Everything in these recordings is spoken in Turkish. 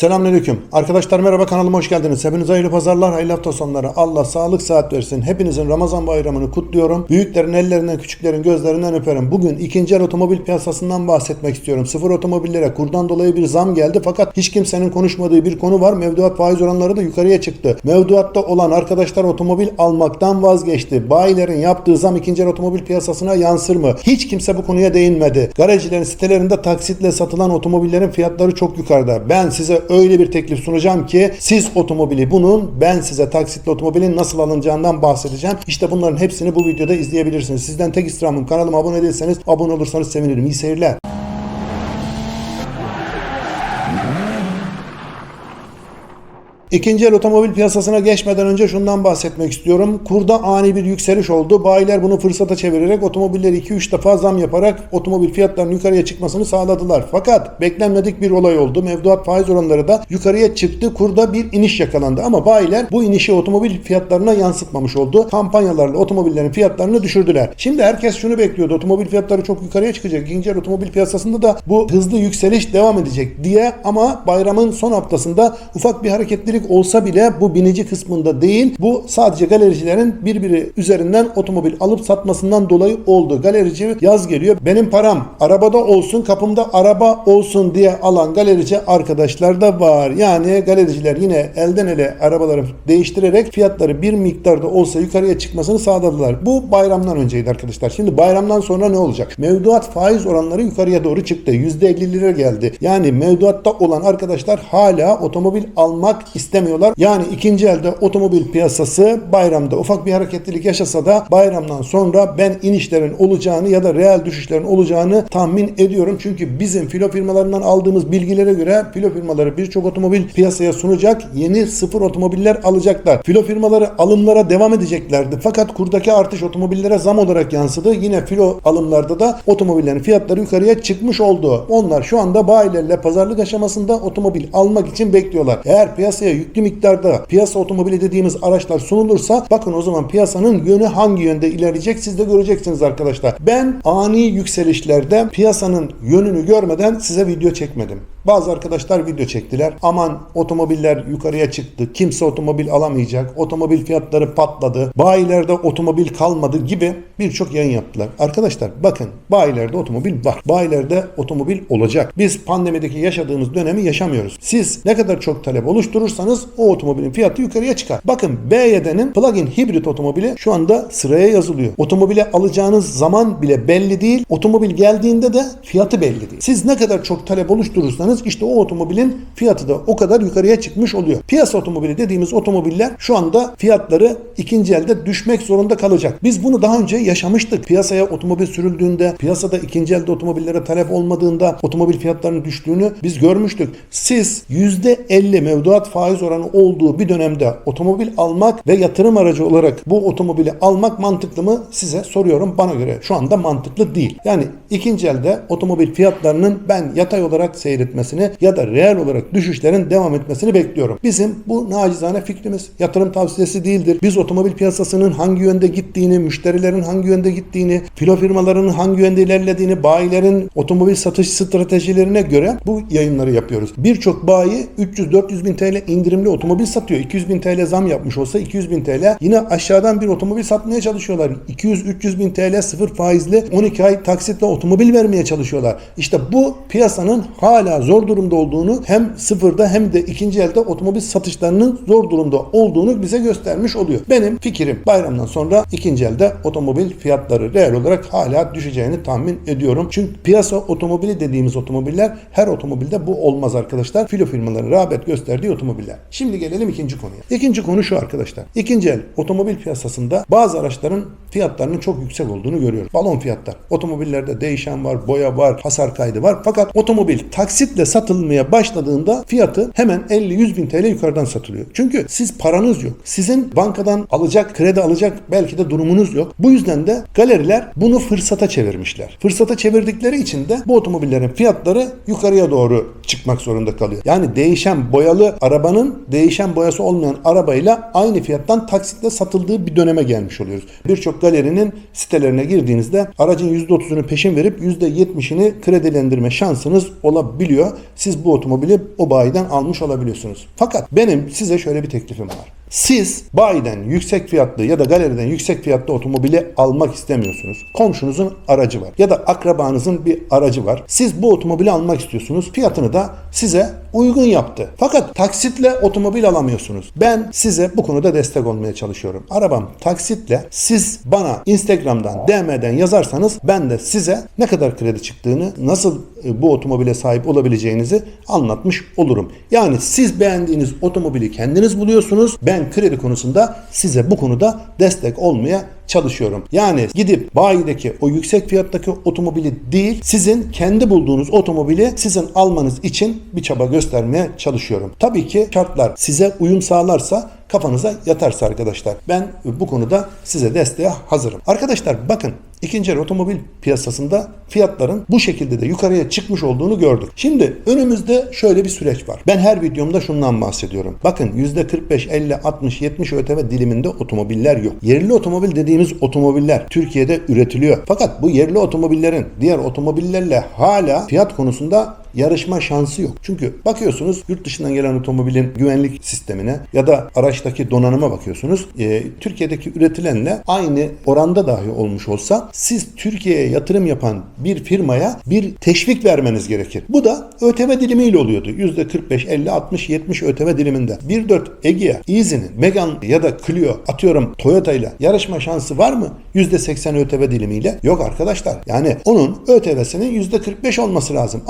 Selamünaleyküm. Arkadaşlar merhaba kanalıma hoş geldiniz. Hepinize hayırlı pazarlar, hayırlı hafta sonları. Allah sağlık saat versin. Hepinizin Ramazan bayramını kutluyorum. Büyüklerin ellerinden, küçüklerin gözlerinden öperim. Bugün ikinci el otomobil piyasasından bahsetmek istiyorum. Sıfır otomobillere kurdan dolayı bir zam geldi fakat hiç kimsenin konuşmadığı bir konu var. Mevduat faiz oranları da yukarıya çıktı. Mevduatta olan arkadaşlar otomobil almaktan vazgeçti. Bayilerin yaptığı zam ikinci el otomobil piyasasına yansır mı? Hiç kimse bu konuya değinmedi. Garajcilerin sitelerinde taksitle satılan otomobillerin fiyatları çok yukarıda. Ben size öyle bir teklif sunacağım ki siz otomobili bunun ben size taksitli otomobilin nasıl alınacağından bahsedeceğim. İşte bunların hepsini bu videoda izleyebilirsiniz. Sizden tek istirhamım kanalıma abone değilseniz abone olursanız sevinirim. İyi seyirler. İkinci el otomobil piyasasına geçmeden önce şundan bahsetmek istiyorum. Kurda ani bir yükseliş oldu. Bayiler bunu fırsata çevirerek otomobilleri 2-3 defa zam yaparak otomobil fiyatlarının yukarıya çıkmasını sağladılar. Fakat beklenmedik bir olay oldu. Mevduat faiz oranları da yukarıya çıktı. Kurda bir iniş yakalandı. Ama bayiler bu inişi otomobil fiyatlarına yansıtmamış oldu. Kampanyalarla otomobillerin fiyatlarını düşürdüler. Şimdi herkes şunu bekliyordu. Otomobil fiyatları çok yukarıya çıkacak. İkinci el otomobil piyasasında da bu hızlı yükseliş devam edecek diye ama bayramın son haftasında ufak bir hareketlilik olsa bile bu binici kısmında değil. Bu sadece galericilerin birbiri üzerinden otomobil alıp satmasından dolayı oldu. Galerici yaz geliyor. Benim param arabada olsun, kapımda araba olsun diye alan galerici arkadaşlar da var. Yani galericiler yine elden ele arabaları değiştirerek fiyatları bir miktarda olsa yukarıya çıkmasını sağladılar. Bu bayramdan önceydi arkadaşlar. Şimdi bayramdan sonra ne olacak? Mevduat faiz oranları yukarıya doğru çıktı. %50'lere geldi. Yani mevduatta olan arkadaşlar hala otomobil almak istemiyorlar. Yani ikinci elde otomobil piyasası bayramda ufak bir hareketlilik yaşasa da bayramdan sonra ben inişlerin olacağını ya da reel düşüşlerin olacağını tahmin ediyorum. Çünkü bizim filo firmalarından aldığımız bilgilere göre filo firmaları birçok otomobil piyasaya sunacak. Yeni sıfır otomobiller alacaklar. Filo firmaları alımlara devam edeceklerdi. Fakat kurdaki artış otomobillere zam olarak yansıdı. Yine filo alımlarda da otomobillerin fiyatları yukarıya çıkmış oldu. Onlar şu anda bayilerle pazarlık aşamasında otomobil almak için bekliyorlar. Eğer piyasaya yüklü miktarda piyasa otomobili dediğimiz araçlar sunulursa bakın o zaman piyasanın yönü hangi yönde ilerleyecek siz de göreceksiniz arkadaşlar. Ben ani yükselişlerde piyasanın yönünü görmeden size video çekmedim. Bazı arkadaşlar video çektiler. Aman otomobiller yukarıya çıktı. Kimse otomobil alamayacak. Otomobil fiyatları patladı. Bayilerde otomobil kalmadı gibi birçok yayın yaptılar. Arkadaşlar bakın bayilerde otomobil var. Bayilerde otomobil olacak. Biz pandemideki yaşadığımız dönemi yaşamıyoruz. Siz ne kadar çok talep oluşturursanız o otomobilin fiyatı yukarıya çıkar. Bakın BYD'nin plug-in hibrit otomobili şu anda sıraya yazılıyor. Otomobile alacağınız zaman bile belli değil. Otomobil geldiğinde de fiyatı belli değil. Siz ne kadar çok talep oluşturursanız işte o otomobilin fiyatı da o kadar yukarıya çıkmış oluyor. Piyasa otomobili dediğimiz otomobiller şu anda fiyatları ikinci elde düşmek zorunda kalacak. Biz bunu daha önce yaşamıştık. Piyasaya otomobil sürüldüğünde, piyasada ikinci elde otomobillere talep olmadığında otomobil fiyatlarının düştüğünü biz görmüştük. Siz %50 mevduat faiz oranı olduğu bir dönemde otomobil almak ve yatırım aracı olarak bu otomobili almak mantıklı mı? Size soruyorum. Bana göre şu anda mantıklı değil. Yani ikinci elde otomobil fiyatlarının ben yatay olarak seyretmesini ya da reel olarak düşüşlerin devam etmesini bekliyorum. Bizim bu nacizane fikrimiz. Yatırım tavsiyesi değildir. Biz otomobil piyasasının hangi yönde gittiğini, müşterilerin hangi yönde gittiğini, filo firmalarının hangi yönde ilerlediğini, bayilerin otomobil satış stratejilerine göre bu yayınları yapıyoruz. Birçok bayi 300-400 bin TL indirimli otomobil satıyor. 200 bin TL zam yapmış olsa 200 bin TL yine aşağıdan bir otomobil satmaya çalışıyorlar. 200-300 bin TL sıfır faizli 12 ay taksitle otomobil vermeye çalışıyorlar. İşte bu piyasanın hala zor durumda olduğunu hem sıfırda hem de ikinci elde otomobil satışlarının zor durumda olduğunu bize göstermiş oluyor. Benim fikrim bayramdan sonra ikinci elde otomobil fiyatları reel olarak hala düşeceğini tahmin ediyorum. Çünkü piyasa otomobili dediğimiz otomobiller her otomobilde bu olmaz arkadaşlar. Filo firmaların rağbet gösterdiği otomobiller. Şimdi gelelim ikinci konuya. İkinci konu şu arkadaşlar. İkinci el otomobil piyasasında bazı araçların fiyatlarının çok yüksek olduğunu görüyoruz. Balon fiyatlar. Otomobillerde değişen var, boya var, hasar kaydı var. Fakat otomobil taksitle satılmaya başladığında fiyatı hemen 50-100 bin TL yukarıdan satılıyor. Çünkü siz paranız yok. Sizin bankadan alacak, kredi alacak belki de durumunuz yok. Bu yüzden de galeriler bunu fırsata çevirmişler. Fırsata çevirdikleri için de bu otomobillerin fiyatları yukarıya doğru çıkmak zorunda kalıyor. Yani değişen boyalı arabanın arabanın değişen boyası olmayan arabayla aynı fiyattan taksitle satıldığı bir döneme gelmiş oluyoruz. Birçok galerinin sitelerine girdiğinizde aracın %30'unu peşin verip %70'ini kredilendirme şansınız olabiliyor. Siz bu otomobili o bayiden almış olabiliyorsunuz. Fakat benim size şöyle bir teklifim var. Siz bayiden yüksek fiyatlı ya da galeriden yüksek fiyatlı otomobili almak istemiyorsunuz. Komşunuzun aracı var ya da akrabanızın bir aracı var. Siz bu otomobili almak istiyorsunuz. Fiyatını da size uygun yaptı. Fakat taksitle otomobil alamıyorsunuz. Ben size bu konuda destek olmaya çalışıyorum. Arabam taksitle siz bana Instagram'dan DM'den yazarsanız ben de size ne kadar kredi çıktığını, nasıl e, bu otomobile sahip olabileceğinizi anlatmış olurum. Yani siz beğendiğiniz otomobili kendiniz buluyorsunuz. Ben kredi konusunda size bu konuda destek olmaya çalışıyorum. Yani gidip bayideki o yüksek fiyattaki otomobili değil, sizin kendi bulduğunuz otomobili sizin almanız için bir çaba göstermeye çalışıyorum. Tabii ki şartlar size uyum sağlarsa kafanıza yatarsa arkadaşlar. Ben bu konuda size desteğe hazırım. Arkadaşlar bakın ikinci el otomobil piyasasında fiyatların bu şekilde de yukarıya çıkmış olduğunu gördük. Şimdi önümüzde şöyle bir süreç var. Ben her videomda şundan bahsediyorum. Bakın %45, 50, 60, 70 ÖTV diliminde otomobiller yok. Yerli otomobil dediğimiz otomobiller Türkiye'de üretiliyor. Fakat bu yerli otomobillerin diğer otomobillerle hala fiyat konusunda yarışma şansı yok. Çünkü bakıyorsunuz yurt dışından gelen otomobilin güvenlik sistemine ya da araçtaki donanıma bakıyorsunuz. E, Türkiye'deki üretilenle aynı oranda dahi olmuş olsa siz Türkiye'ye yatırım yapan bir firmaya bir teşvik vermeniz gerekir. Bu da ÖTV dilimiyle oluyordu. %45, 50, 60, 70 ÖTV diliminde. 1.4 Egea, Easy'nin, Megane ya da Clio atıyorum Toyota ile yarışma şansı var mı? %80 ÖTV dilimiyle. Yok arkadaşlar. Yani onun ÖTV'sinin %45 olması lazım.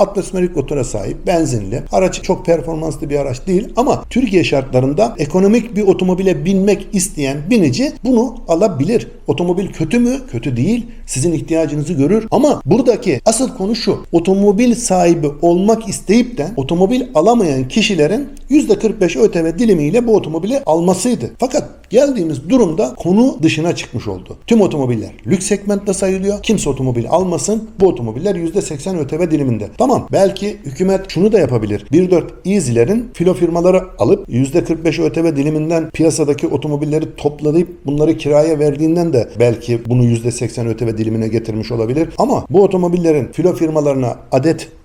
Atmosferik motora sahip, benzinli. Araç çok performanslı bir araç değil ama Türkiye şartlarında ekonomik bir otomobile binmek isteyen binici bunu alabilir. Otomobil kötü mü? Kötü değil. Sizin ihtiyacınızı görür ama buradaki asıl konu şu. Otomobil sahibi olmak isteyip de otomobil alamayan kişilerin %45 ÖTV dilimiyle bu otomobili almasıydı. Fakat geldiğimiz durumda konu dışına çıkmış oldu. Tüm otomobiller lüks segmentte sayılıyor. Kimse otomobil almasın. Bu otomobiller %80 ÖTV diliminde. Tamam belki hükümet şunu da yapabilir. 1.4 Easy'lerin filo firmaları alıp %45 ÖTV diliminden piyasadaki otomobilleri toplayıp bunları kiraya verdiğinden de belki bunu %80 ÖTV dilimine getirmiş olabilir. Ama bu otomobillerin filo firmalarına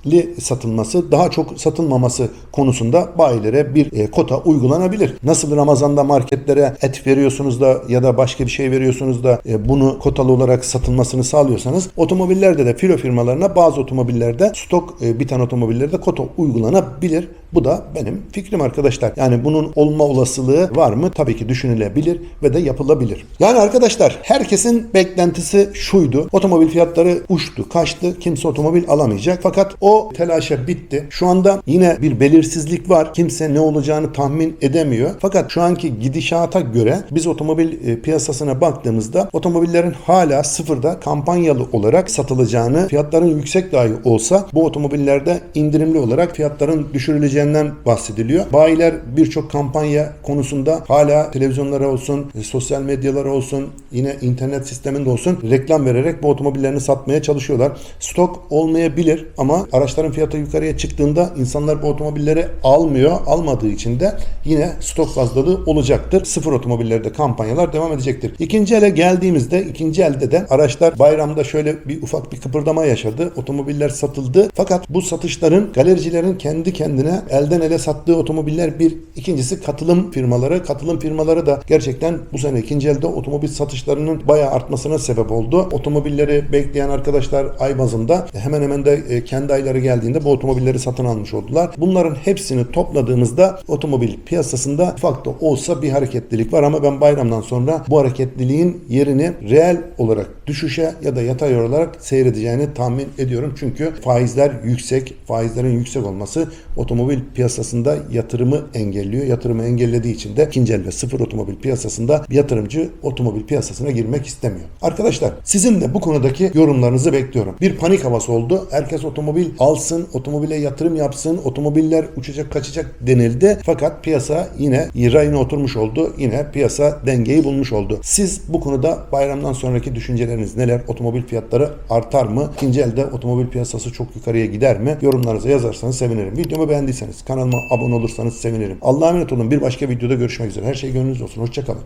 adetli satılması, daha çok satılmaması konusunda bayilere bir e, kota uygulanabilir. Nasıl Ramazan'da marketlere et veriyorsunuz da ya da başka bir şey veriyorsunuz da e, bunu kotalı olarak satılmasını sağlıyorsanız otomobillerde de filo firmalarına bazı otomobillerde stok e, biten otomobillerde kota uygulanabilir. Bu da benim fikrim arkadaşlar. Yani bunun olma olasılığı var mı? Tabii ki düşünülebilir ve de yapılabilir. Yani arkadaşlar herkesin beklentisi şuydu. Otomobil fiyatları uçtu, kaçtı. Kimse otomobil alamayacak. Fakat o telaşa bitti. Şu anda yine bir belirsizlik var. Kimse ne olacağını tahmin edemiyor. Fakat şu anki gidişata göre biz otomobil e, piyasasına baktığımızda otomobillerin hala sıfırda kampanyalı olarak satılacağını, fiyatların yüksek dahi olsa bu otomobillerde indirimli olarak fiyatların düşürüleceğinden bahsediliyor. Bayiler birçok kampanya konusunda hala televizyonlara olsun, e, sosyal medyalara olsun, yine internet sisteminde olsun reklam vererek bu otomobillerini satmaya çalışıyorlar. Stok olmayabilir ama araçların fiyatı yukarıya çıktığında insanlar bu otomobilleri almıyor. Almadığı için de yine stok fazlalığı olacaktır. Sıfır otomobillerde kampanyalar devam edecektir. İkinci ele geldiğimizde ikinci elde de araçlar bayramda şöyle bir ufak bir kıpırdama yaşadı. Otomobiller satıldı. Fakat bu satışların galericilerin kendi kendine elden ele sattığı otomobiller bir. ikincisi katılım firmaları. Katılım firmaları da gerçekten bu sene ikinci elde otomobil satışlarının bayağı artmasına sebep oldu. Otomobilleri bekleyen arkadaşlar ay bazında hemen hemen de e, kendi ayları geldiğinde bu otomobilleri satın almış oldular. Bunların hepsini topladığımızda otomobil piyasasında ufak da olsa bir hareketlilik var ama ben bayramdan sonra bu hareketliliğin yerini reel olarak düşüşe ya da yatay olarak seyredeceğini tahmin ediyorum. Çünkü faizler yüksek. Faizlerin yüksek olması otomobil piyasasında yatırımı engelliyor. Yatırımı engellediği için de ikinci el ve sıfır otomobil piyasasında yatırımcı otomobil piyasasına girmek istemiyor. Arkadaşlar sizin de bu konudaki yorumlarınızı bekliyorum. Bir panik havası oldu. Herkes otomobil alsın, otomobile yatırım yapsın, otomobiller uçacak kaçacak denildi. Fakat piyasa yine rayına oturmuş oldu. Yine piyasa dengeyi bulmuş oldu. Siz bu konuda bayramdan sonraki düşünceleriniz neler? Otomobil fiyatları artar mı? İkinci elde otomobil piyasası çok yukarıya gider mi? Yorumlarınızı yazarsanız sevinirim. Videomu beğendiyseniz kanalıma abone olursanız sevinirim. Allah'a emanet olun. Bir başka videoda görüşmek üzere. Her şey gönlünüzde olsun. Hoşçakalın.